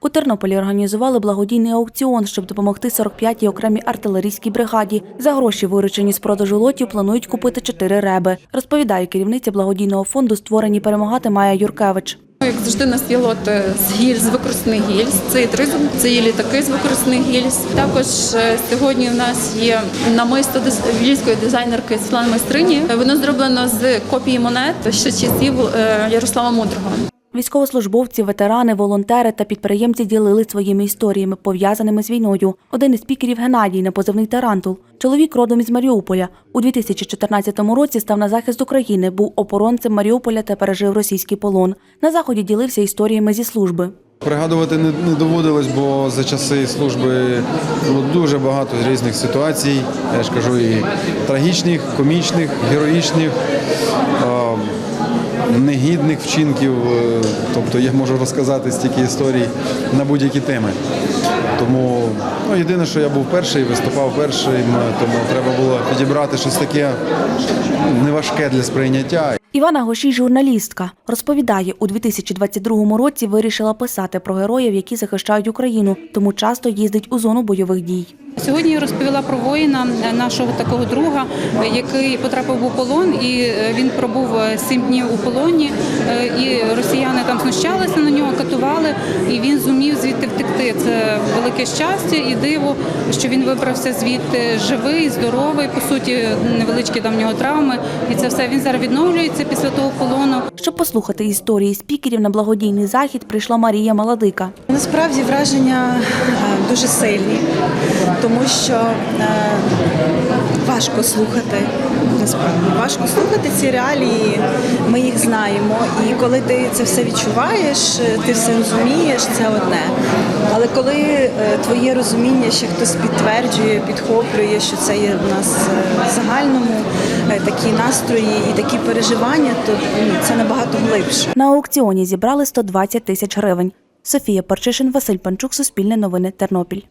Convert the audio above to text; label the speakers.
Speaker 1: У Тернополі організували благодійний аукціон, щоб допомогти 45-й окремій артилерійській бригаді. За гроші, виручені з продажу лотів, планують купити чотири реби. Розповідає керівниця благодійного фонду «Створені перемагати» Майя Юркевич.
Speaker 2: Як завжди, у нас є лот е, з гільз, використаних гільз. Це і тризм, це і літаки з використаних гільз. Також е, сьогодні у нас є намисто львівської дизайнерки Світлани Майстрині. Е, Воно зроблено з копії монет ще часів Ярослава Мудрого.
Speaker 1: Військовослужбовці, ветерани, волонтери та підприємці ділили своїми історіями, пов'язаними з війною. Один із спікерів Геннадій на позивний Тарантул. Чоловік родом із Маріуполя. У 2014 році став на захист України, був оборонцем Маріуполя та пережив російський полон. На заході ділився історіями зі служби.
Speaker 3: Пригадувати не, доводилось, бо за часи служби було дуже багато різних ситуацій. Я ж кажу, і трагічних, комічних, героїчних, а, негідних вчинків. Е, Тобто я можу розказати стільки історій на будь-які теми. Тому ну, єдине, що я був перший, виступав першим, тому треба було підібрати щось таке ну, неважке для сприйняття.
Speaker 1: Івана Гошій, журналістка, розповідає, у 2022 році вирішила писати про героїв, які захищають Україну, тому часто їздить у зону бойових дій.
Speaker 4: Сьогодні я розповіла про воїна е, нашого такого друга, е, який потрапив у полон, і е, він пробув сім днів у полоні. І росіяни там знущалися на нього, катували, і він зумів звідти втекти. Це велике щастя і диво, що він вибрався звідти живий, здоровий. По суті, невеличкі там в нього травми, і це все він зараз відновлюється після того полону.
Speaker 1: Щоб послухати історії спікерів на благодійний захід, прийшла Марія Маладика.
Speaker 5: Насправді враження е, дуже сильні, тому що е, важко слухати. Насправді важко слухати ці реалії. Ми їх знаємо. І коли ти це все відчуваєш, ти все розумієш, це одне. Але коли е, твоє розуміння ще хтось підтверджує, підхоплює, що це є в нас е, в загальному е, такі настрої і такі переживання, то ну, це набагато глибше.
Speaker 1: На аукціоні зібрали 120 тисяч гривень. Софія Парчишин, Василь Панчук, Суспільне новини, Тернопіль.